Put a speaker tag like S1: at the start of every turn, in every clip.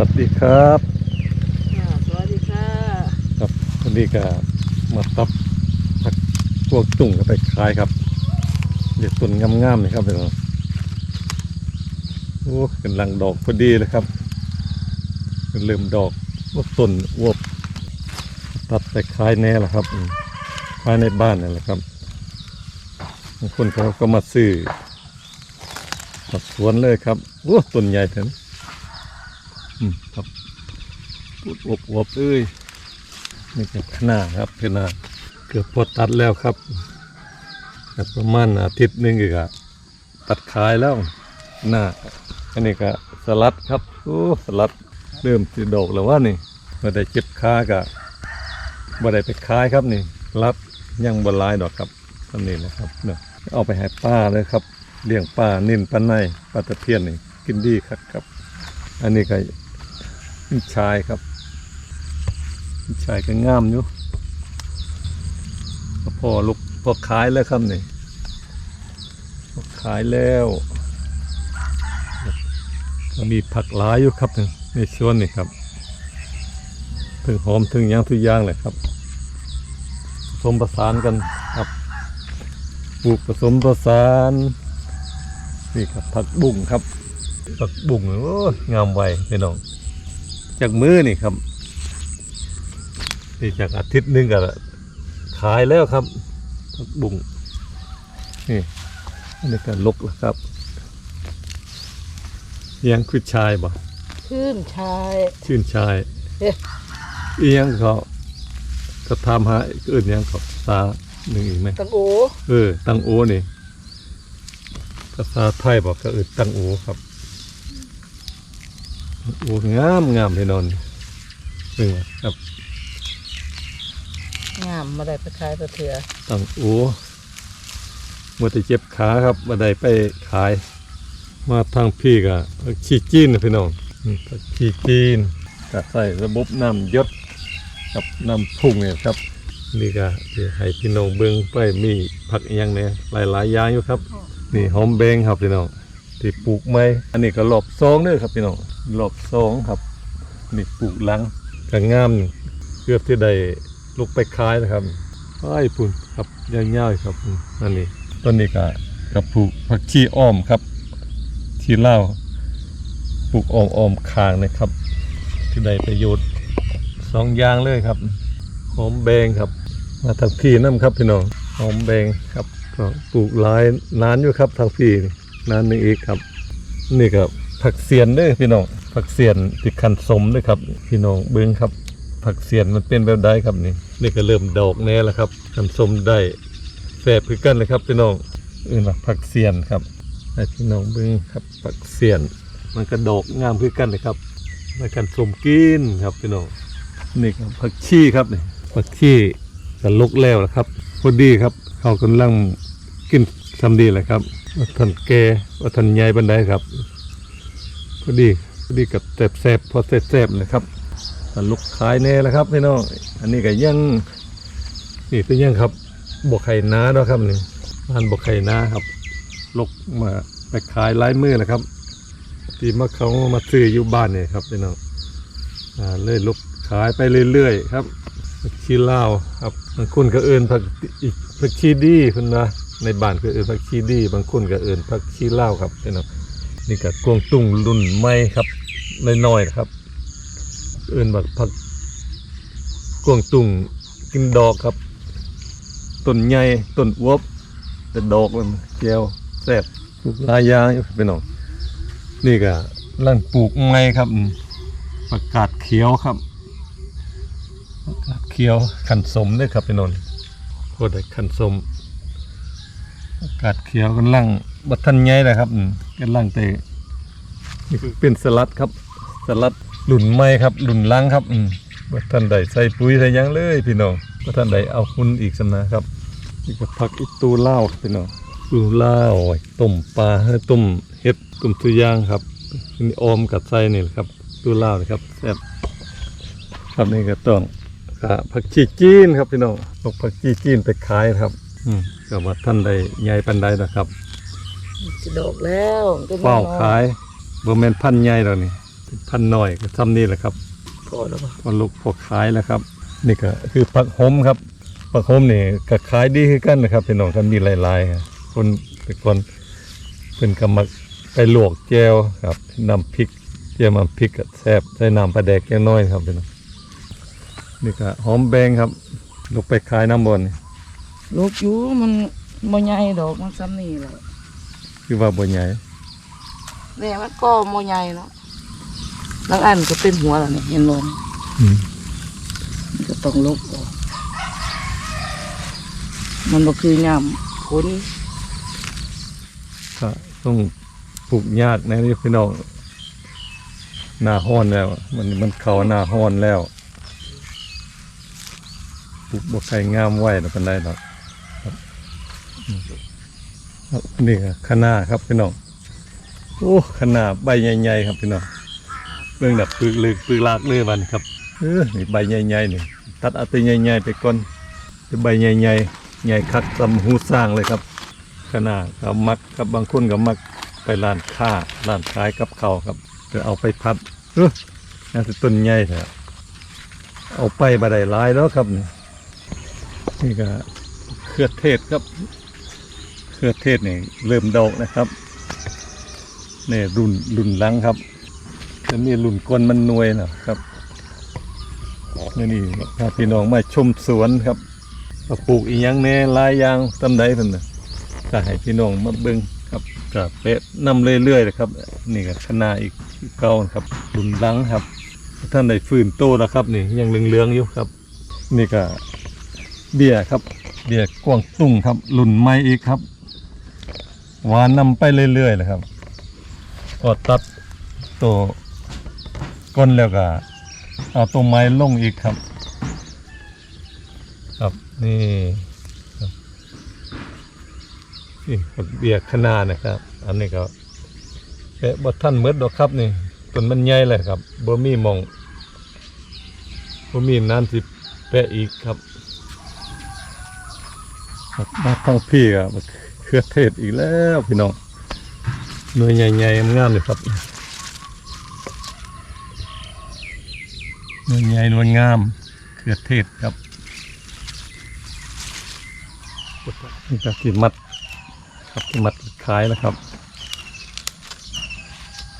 S1: วัสดีครับ
S2: ค่ะสวัสดีค่ะ
S1: ครับวันนี้ก็มาตับผักพวกตุ่งกับไปขายครับเด็ดต้นงามๆเลยครับพี่น้องโอ้กำลังดอกพอดีเลยครับเริ่มดอกว่าต้นอวบตัดไปขายแน่แล้วครับอืมขายในบ้านนั่นแหละครับบางคนเขาก็มาซื้อตัดสวนเลยครับโอ้ต้นใหญ่เถอะอืม ครับอวบอวบเอ้ยนี่ก็ขนาดครับขนาดเกือบพอตัดแล้วครับประมาณอาทิตย์นึงอีกอะตัดขายแล้วหน้าอันนี้ก็สลัดครับโอ้สลัดเริ่มสิดอกแล้วว่านี่มาได้เจ็บขากะบ่ได้ไปขายครับนี่ รับยังบหลายดอกครับทำนี่นะครับเนาะเอาไปให้ป้าเลยครับเลี้ยงป้านิ่นป้าในป้าตะเพียนนี่กินดีครับครับ อันนี้ก็ ชายครับชายก็งามอยู่พอลุกพอขายแล้วครับนี่พอขายแล้วก็มีผักหลายอยู่ครับในช่วงนี้ครับถึงหอมถึงหยางทุกอย่างเลยครับผสมประสานกันครับปลูกผสมประสานนี่ครับผักบุ้งครับผักบุ้งโอ้งามไวพี่น้อง จากมือนี่ครับนี่จากอาทิตย์หนึงก็ขายแล้วครับผักบุ้งนี่อันนี้ก็ลกแล้วครับยังคือชายบ่
S2: ชื่นชาย
S1: ชื่นชาย
S2: เอ๊ะ
S1: อียังเขาก็ทำหาอื่นยังเขาภาษาหนึ่งอีกไหม
S2: ตังโอ
S1: เออตังโอนี่ภาษาไทยบอกก็เออตังโอครับตัง โองามงามพี่นอนนี่ครับ
S2: งามมาได้ไปขายไปเถื่อ
S1: ตังโอเมื่อแต่เจ็บขาครับมาได้ไปขาย มาทางพี่ก็ขี้จีนนะพี่น้องนี่ก็ขี้จีนก็ใส่ระบบน้ำหยศกับน้ำพุ่งเนี่ยครับ นี่ก็จะให้พี่น้องเบิ้งไปมีผักอหยังเนี่ยหลายๆอย่างอยู่ครับ นี่หอมแบงครับพี่น้อง ที่ปลูกไม้อันนี้ก็รอบสองเด้อครับพี่น้องรอบสองครับนี่ปลูกหลังก็งามเกือบที่ได้ลุกไปขายนะครับไอ้ปุ่นครับยาวๆครับอืมอันนี้ต้นนี้ก็กับปลูกผักชีอ้อมครับ ที่เล่าวปลูกอ้อมอ้อมๆคางนะครับ ที่ได้ประโยชน์สองอย่างเลยครับหอมแบงครับ มาทางพี่น้ำครับพี่น้องหอมแบงครับก็ปลูกหลายนานอยู่ครับทางพี่นี่ นานนึงอีกครับ นี่ก็ผักเสียนเด้อพี่น้องผักเสียนติดคันสมด้วยครับ พี่น้องเบิ้งครับ ผักเสียนมันเป็นแบบใดครับนี่นี่ก็เริ่มดอกแน่แล้วครับคันสมได้แฝบคือกันเลยครับพี่น้องอื่นว่าผักเสียนครับให้พี่น้องเบิ้งครับผักเสียน มันก็ดอกงามคือกันเลยครับแล้วกันสมกินครับพี่น้องนี่ครับผักชีครับนี่ผักชีก็ลุกแล้วนะครับพอดีครับเขากำลังกินทำดีเลยครับ ว่าท่านแกว่าท่านใหญ่บันไดครับพอดีพอดีกับแสบแสบๆพอแสบแสบๆเลยครับก็ลุกขายแน่แล้วครับพี่น้องอันนี้ก็ยังนี่เป็นยังครับบกไข่น้าเนาะครับนี่ร้านบกไข่น้าครับลุกมาไปขายไล่มือแล้วครับที่มาเขามาซื้ออยู่บ้านเนี่ยครับพี่น้องอ่าเลยลุกขายไปเรื่อยๆครับ ผักชีลาวครับบางคนก็เอินผักอีกผักชีดีคุณนะในบ้านก็เอินผักชีดี บางคนก็เอินผักชีลาวครับพี่น้องนี่ก็กวงตุ้งรุ่นใหม่ครับน้อยๆนะครับ เอินแบบผักกวงตุ้งกินดอกครับต้นใหญ่ต้นอวบแต่ดอกมันแก้วแซ่บปลูกหลายอย่างอยู่พี่น้องนี่ก็ร่างปลูกใหม่ครับประกาศเขียวครับ เขียวขันสมด้วยครับพี่นนท์โคตรได้ขันสมประกาศเขียวกันล่างบัทันใหญ่เลยครับอืมกันล่างเตะนี่คือเป็นสลัดครับ สลัดหลุนไม้ครับหลุนล้างครับอืมบัทันใดใส่ปุ๋ยใส่หยังเลยพี่น้องบัทันใดเอาหุ่นอีกสำนะครับนี่ก็ผักอีตูเล่าวพี่น้องตูเล่าวไว้ต้มปลาให้ต้มเห็ดต้มตุย่างครับนี่ออมกับไส้นี่แหละครับดูลาวนะครับแซ่บครับนี่ก็ต้อง อ่าผักชีจีนครับพี่น้องตกผักชีจีนไปขายครับ อืมก็ว่าท่านใดใหญ่ปันใดนะครับ
S2: จะดอกแล้วเป็น
S1: เฝ้า
S2: น้อยๆ
S1: ขายบ่แม่นพันธุ์ใหญ่แล้วนี่เป็นพันหน่อยก็ทำนี่แหละครับ
S2: พอแล้วป่ะ
S1: พอลูกพอขายแล้วครับ นี่ก็คือผักหอมครับผักหอมนี่ก็ขายดีคือกันนะครับพี่น้องกันมีหลายๆครับคนเป็นคนเป็นกำมักไปลวกแจวครับน้ำพริกเจียวน้ำพริกก็แซ่บใส่น้ำปลาแดกแค่น้อยครับพี่น้อง นี่ก็หอมแบงครับ ลูกไปขายน้ำบนนี่
S2: ลูกอยู่มันบ่ใหญ่ดอกมันซ้ำนี่แหละ
S1: คือว่าบ่ใหญ่
S2: แม่มันก็บ่ใหญ่เนาะบางอันก็เป็นหัวแล้วนี่เห็นบ่นี่
S1: อืม
S2: มันก็ต้องลุกออกมันบ่คือยามผล
S1: ก็ต้องปลูกยากนะนี่พี่น้องหน้าห้อนแล้ว มันมันเข้าหน้าห้อนแล้ว ปลูกบ่ใครงามไหว้แล้วกันได้ดอกครับอืมครับนี่ก็คะน้าครับพี่น้องโอ้คะน้าใบใหญ่ๆครับพี่น้องเรื่องแบบปึกลึกปึกลากเลยวันครับเออนี่ใบใหญ่ๆนี่ตัดเอาตัวใหญ่ๆไปก่อนเป็นใบใหญ่ๆใหญ่คักซำหูสร้างเลยครับ ขนาดก็มักกับบางคนก็มักไปร้านค้าร้านขายกับเขาครับจะเอาไปพัดเออน่าจะต้นใหญ่แท้เอาไปบาได้หลายแล้วครับนี่ นี่ก็เครือเทศครับ เครือเทศนี่เริ่มดอกนะครับนี่รุ่นรุ่นลังครับจะมีรุ่นก้นมันนวยนะครับนี่นี่พาพี่น้องมาชมสวนครับว่าปลูกอีหยังแน่ลายยางตำไดเพิ่นนะก็ให้พี่น้องมาเบิ่งครับก็เป๊ะนำเรื่อยๆเลยครับ นี่ก็คณะอีกเก่าครับดุนลังครับ ท่านได้ฟื้นโตแล้วครับ นี่ยังเหลืองๆอยู่ครับ นี่ก็ เบียครับ เบียกวางตุ้งครับรุ่นใหม่อีกครับหวานนำไปเรื่อยๆเลยครับ ก็ตัดตัวก้นแล้วก็เอาตัวไม้ลงอีกครับ ครับนี่นี่เบียร์ขนาดนะครับ อันนี้ก็แกะบ่ท่านเมดดอกครับนี่ต้นมันใหญ่เลยครับบ่มีมองบ่มีน้ำสิแปะอีกครับ มาทั้งพี่ครับเครือเทศอีกแล้วพี่น้องหน่วยใหญ่ๆงามเลยครับหน่วยใหญ่นวยงามเครือเทศครับนี่ก็ที่มัดครับที่มัดขายแล้วครับ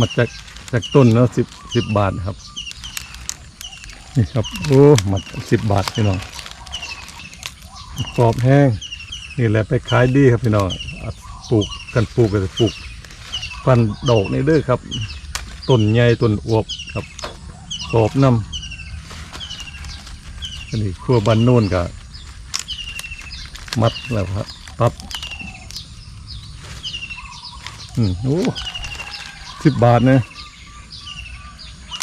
S1: มัดจากจากต้นแล้วสิบสิบบาทครับ นี่ครับโอ้มัดสิบบาทพี่น้องกรอบแห้ง นี่แหละไปขายดีครับพี่น้องปลูกกันปลูกกันปลูกฟันดอกนี่เด้อครับต้นใหญ่ต้นอวบครับกรอบน้ำอันนี้ครัวบันโน่นกับมัดแล้วครับตัดอืมโอ้สิบบาทนะ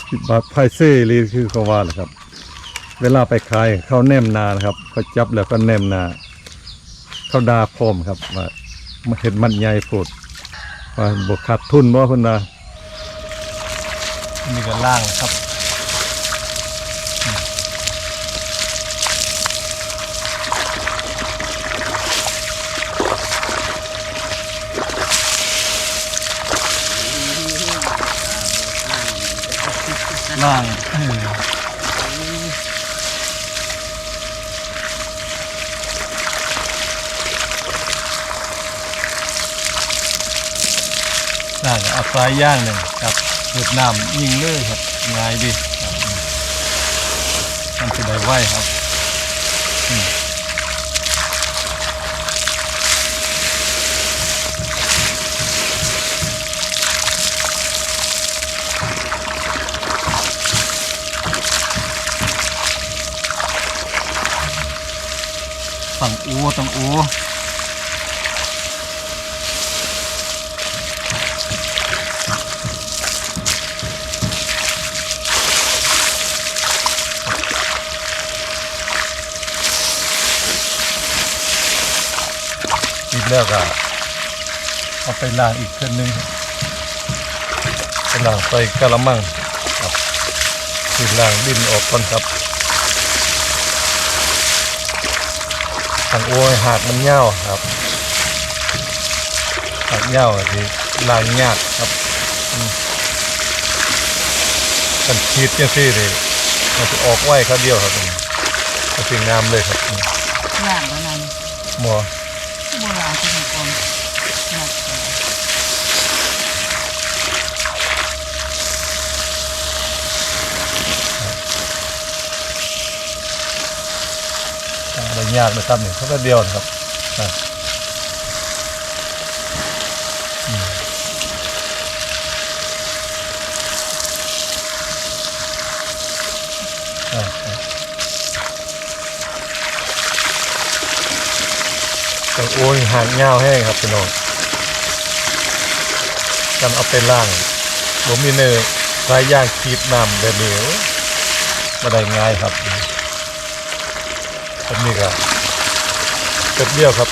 S1: สิบบาทไพเซ่เลยคือเขาว่าแหละครับ เวลาไปขายเขาแนมนานะครับเขาจับแล้วก็แนมนา เขาดาพร้อมครับว่ามาเห็นมันใหญ่โพดว่าบกขาดทุนบ่คนนะนี่ก็ล่างครับล่าง เอาปลายย่างหนึ่งครับเปิดน้ำยิงเลยครับง่ายดีมันจะได้ไวครับตั้งอูตั้งอู แล้วก็เอาไปล้างอีกเส้นหนึงครับไปล้างใส่กะละมังครับคือล้างดินออกก่อนครับทางโอ้ยหากมันเง่าวครับหากเง่าวที่ล้างยากครับอืมกันขีดจังซี่นี่มันจะออกไว้ครับเดียวครับมันมันสิงามเลยครับ
S2: ย่างแล้วนั่น
S1: หมอ
S2: โบรานที่มีความหนักแต่
S1: อะไรยากเลยครับเนี่ยเขาก็เดียวนะครับ กับโอ้ยหางเงาแห้งครับพี่น้องจำเอาไปล่างผมมีเนื้อรายย่างคีบน้ำแบบนี้โอ้ยมาได้ง่ายครับผมนี้ก็เก็บเดียวครับ